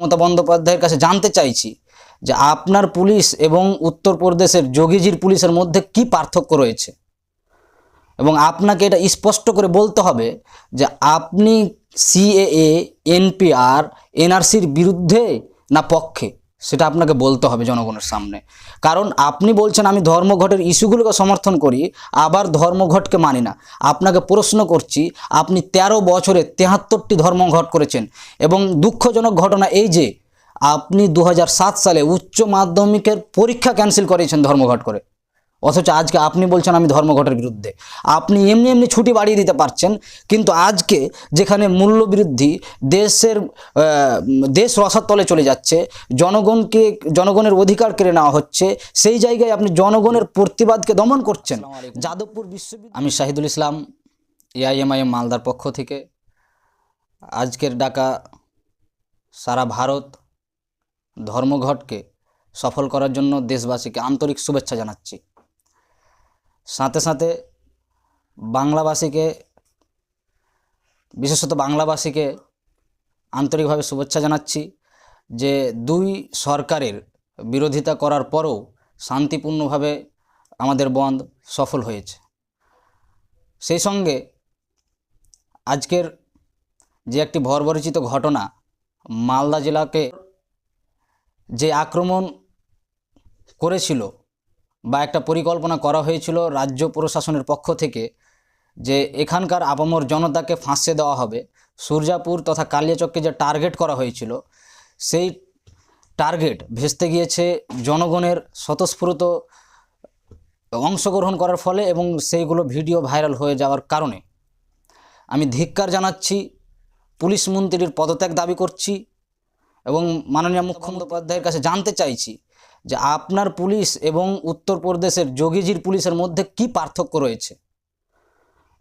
মমতা বন্দ্যোপাধ্যায়ের কাছে জানতে চাইছি যে আপনার পুলিশ এবং উত্তরপ্রদেশের যোগীজির পুলিশের মধ্যে কি পার্থক্য রয়েছে? এবং আপনাকে এটা স্পষ্ট করে বলতে হবে যে আপনি সিএএ এনপিআর এনআরসির বিরুদ্ধে না পক্ষে? সেটা আপনাকে বলতে হবে জনগণের সামনে। কারণ আপনি বলছেন, আমি ধর্মঘটের ইস্যুগুলোকে সমর্থন করি, আবার ধর্মঘটকে মানি না। আপনাকে প্রশ্ন করছি, আপনি ১৩ বছরে তেহাত্তরটি ধর্মঘট করেছেন এবং দুঃখজনক ঘটনা এই যে, আপনি দু হাজার সাত সালে উচ্চ মাধ্যমিকের পরীক্ষা ক্যান্সেল করেছেন ধর্মঘট করে। অথচ আজকে আপনি বলছেন আমি ধর্মঘটের বিরুদ্ধে। আপনি এমনি এমনি ছুটি বাড়িয়ে দিতে পারছেন কিন্তু আজকে যেখানে মূল্যবৃদ্ধি দেশের দেশ রসাতলে চলে যাচ্ছে জনগণকে জনগণের অধিকার কেড়ে নেওয়া হচ্ছে সেই জায়গায় আপনি জনগণের প্রতিবাদকে দমন করছেন। যাদবপুর বিশ্ববিদ্যালয় আমি শাহিদুল ইসলাম এআইএমআইএম মালদার পক্ষ থেকে। আজকের ডাকা সারা ভারত ধর্মঘটকে সফল করার জন্য দেশবাসীকে আন্তরিক শুভেচ্ছা জানাচ্ছি। সাথে সাথে বাংলাভাষীকে বিশেষত বাংলাভাষীকে আন্তরিকভাবে শুভেচ্ছা জানাচ্ছি যে দুই সরকারের বিরোধিতা করার পরও শান্তিপূর্ণভাবে আমাদের বন্ধ সফল হয়েছে। সেই সঙ্গে আজকের যে একটি ভরবরিচিত ঘটনা মালদা জেলাকে যে আক্রমণ করেছিল বা একটা পরিকল্পনা করা হয়েছিল রাজ্য প্রশাসনের পক্ষ থেকে যে এখানকার আপামর জনতাকে ফাঁসে দেওয়া হবে। সূর্যাপুর তথা কালিয়াচককে যে টার্গেট করা হয়েছিল, সেই টার্গেট ভেস্তে গিয়েছে জনগণের স্বতঃস্ফূর্ত অংশগ্রহণ করার ফলে এবং সেইগুলো ভিডিও ভাইরাল হয়ে যাওয়ার কারণে। আমি ধিক্কার জানাচ্ছি, পুলিশ মন্ত্রীর পদত্যাগ দাবি করছি এবং মাননীয় মুখ্যমন্ত্রী বন্দ্যোপাধ্যায়ের কাছে জানতে চাইছি যে আপনার পুলিশ এবং উত্তরপ্রদেশের যোগীজির পুলিশের মধ্যে কি পার্থক্য রয়েছে?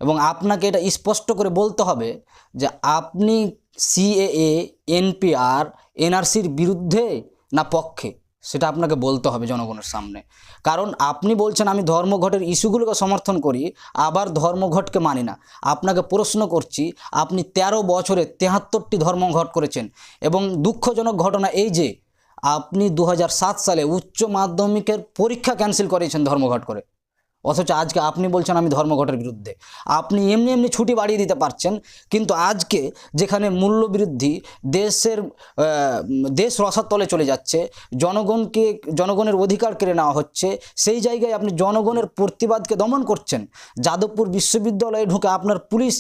এবং আপনাকে এটা স্পষ্ট করে বলতে হবে যে আপনি সিএএ এনপিআর এনআরসির বিরুদ্ধে না পক্ষে? সেটা আপনাকে বলতে হবে জনগণের সামনে। কারণ আপনি বলছেন আমি ধর্মঘটের ইস্যুগুলোকে সমর্থন করি, আবার ধর্মঘটকে মানি না। আপনাকে প্রশ্ন করছি, আপনি ১৩ বছরে তেহাত্তরটি ধর্মঘট করেছেন এবং দুঃখজনক ঘটনা এই যে আপনি দু হাজার সাত সালে উচ্চ মাধ্যমিকের পরীক্ষা ক্যান্সেল করেছেন ধর্মঘট করে। অথচ আজকে আপনি বলছেন আমি ধর্মঘটের বিরুদ্ধে। আপনি এমনি এমনি ছুটি বাড়িয়ে দিতে পারছেন, কিন্তু আজকে যেখানে মূল্যবৃদ্ধি দেশের দেশ রসাতলে চলে যাচ্ছে, জনগণকে, জনগণের অধিকার কেড়ে নেওয়া হচ্ছে, সেই জায়গায় আপনি জনগণের প্রতিবাদকে দমন করছেন। যাদবপুর বিশ্ববিদ্যালয়ে ঢুকে আপনার পুলিশ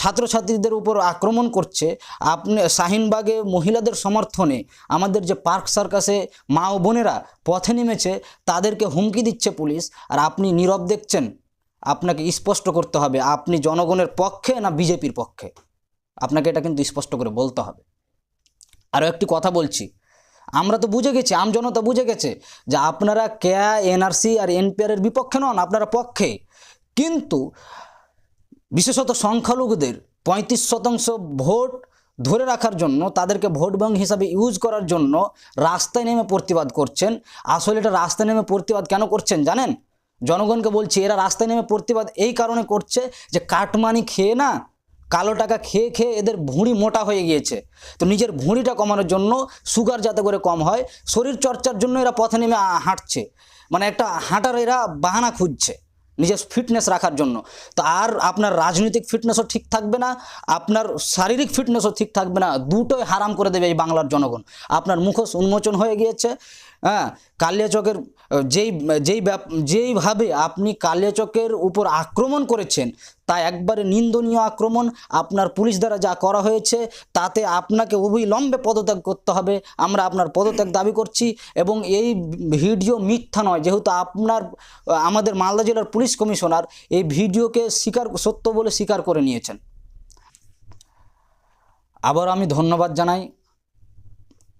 ছাত্রছাত্রীদের উপর আক্রমণ করছে। আপনি শাহিনবাগে মহিলাদের সমর্থনে আমাদের যে পার্ক সার্কাসে মা ও বোনেরা পথে নেমেছে, তাদেরকে হুমকি দিচ্ছে পুলিশ। আর আপনি নীরব দেখছেন, আপনাকে স্পষ্ট করতে হবে, আপনি জনগণের পক্ষে না বিজেপির পক্ষে? আপনাকে এটা কিন্তু স্পষ্ট করে বলতে হবে। আরও একটি কথা বলছি, আমরা তো বুঝে গেছি, আম জনতা বুঝে গেছে যে আপনারা কেয়া এনআরসি আর এনপিআরের বিপক্ষে নন, আপনারা পক্ষে। কিন্তু বিশেষত সংখ্যালঘুদের পঁয়ত্রিশ শতাংশ ভোট ধরে রাখার জন্য, তাদেরকে ভোট ব্যাংক হিসাবে ইউজ করার জন্য রাস্তায় নেমে প্রতিবাদ করছেন। আসলে এটা রাস্তায় নেমে প্রতিবাদ কেন করছেন জানেন? জনগণকে বলছি, এরা রাস্তায় নেমে প্রতিবাদ এই কারণে করছে যে কাটমানি খেয়ে না কালো টাকা খেয়ে খেয়ে এদের ভুঁড়ি মোটা হয়ে গিয়েছে। তো নিজের ভুঁড়িটা কমানোর জন্য সুগার যাতে করে কম হয় শরীর চর্চার জন্য এরা পথে নেমে হাঁটছে। মানে একটা হাঁটার এরা বাহানা খুঁজছে নিজের ফিটনেস রাখার জন্য। তো আর আপনার রাজনৈতিক ফিটনেসও ঠিক থাকবে না, আপনার শারীরিক ফিটনেসও ঠিক থাকবে না, দুটোই হারাম করে দেবে এই বাংলার জনগণ। আপনার মুখোশ উন্মোচন হয়ে গিয়েছে হ্যাঁ কালিয়াচকের যেই যেই যেইভাবে আপনি কালিয়াচকের উপর আক্রমণ করেছেন, তা একবারে নিন্দনীয় আক্রমণ। আপনার পুলিশ দ্বারা যা করা হয়েছে, তাতে আপনাকে অবিলম্বে পদত্যাগ করতে হবে। আমরা আপনার পদত্যাগ দাবি করছি এবং এই ভিডিও মিথ্যা নয়। যেহেতু আপনার আমাদের মালদা জেলার পুলিশ কমিশনার এই ভিডিওকে স্বীকার, সত্য বলে স্বীকার করে নিয়েছেন। আবার আমি ধন্যবাদ জানাই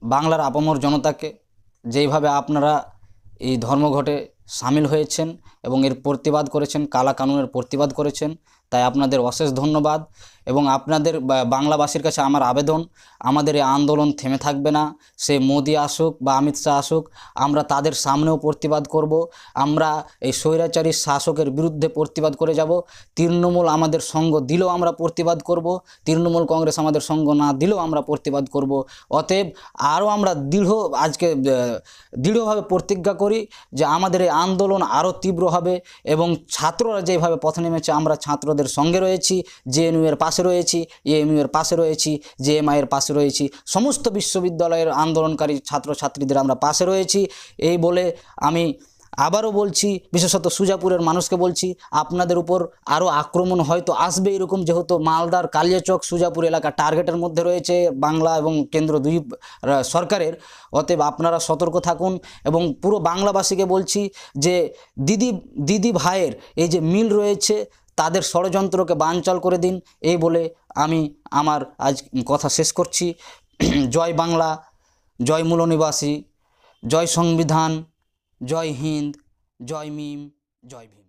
বাংলার আপামর জনতাকে। যেইভাবে আপনারা এই ধর্মঘটে সামিল হয়েছেন এবং এর প্রতিবাদ করেছেন কালা কানুনের প্রতিবাদ করেছেন, তাই আপনাদের অশেষ ধন্যবাদ। এবং আপনাদের বাংলাবাসীর কাছে আমার আবেদন, আমাদের এই আন্দোলন থেমে থাকবে না। সে মোদি আসুক বা অমিত শাহ আসুক, আমরা তাদের সামনেও প্রতিবাদ করব। আমরা এই স্বৈরাচারী শাসকের বিরুদ্ধে প্রতিবাদ করে যাব। তৃণমূল আমাদের সঙ্গ দিলেও আমরা প্রতিবাদ করব। তৃণমূল কংগ্রেস আমাদের সঙ্গ না দিলেও আমরা প্রতিবাদ করব। অতএব আরও আমরা দৃঢ়, আজকে দৃঢ়ভাবে প্রতিজ্ঞা করি যে আমাদের এই আন্দোলন আরও তীব্র হবে এবং ছাত্ররা যেভাবে পথে নেমেছে, আমরা ছাত্রদের সঙ্গে রয়েছি। জেএনইউ এর পাশে রয়েছি এএমইউ এর পাশে রয়েছি জেএমআই এর পাশে রয়েছি, সমস্ত বিশ্ববিদ্যালয়ের আন্দোলনকারী ছাত্রছাত্রীদের আমরা পাশে রয়েছি। এই বলে আমি আবারও বলছি, বিশেষত সুজাপুরের মানুষকে বলছি, আপনাদের উপর আরও আক্রমণ হয়তো আসবে এরকম, যেহেতু মালদার কালিয়াচক সুজাপুর এলাকা টার্গেটের মধ্যে রয়েছে বাংলা এবং কেন্দ্র দুই সরকারের। অতএব আপনারা সতর্ক থাকুন এবং পুরো বাংলাবাসীকে বলছি যে দিদি দিদি ভাইয়ের এই যে মিল রয়েছে তাদের ষড়যন্ত্রকে বানচাল করে দিন। এই বলে আমি আমার আজ কথা শেষ করছি। জয় বাংলা, জয় মূলনিবাসী, জয় সংবিধান, জয় হিন্দ, জয় মিম, জয় ভীম।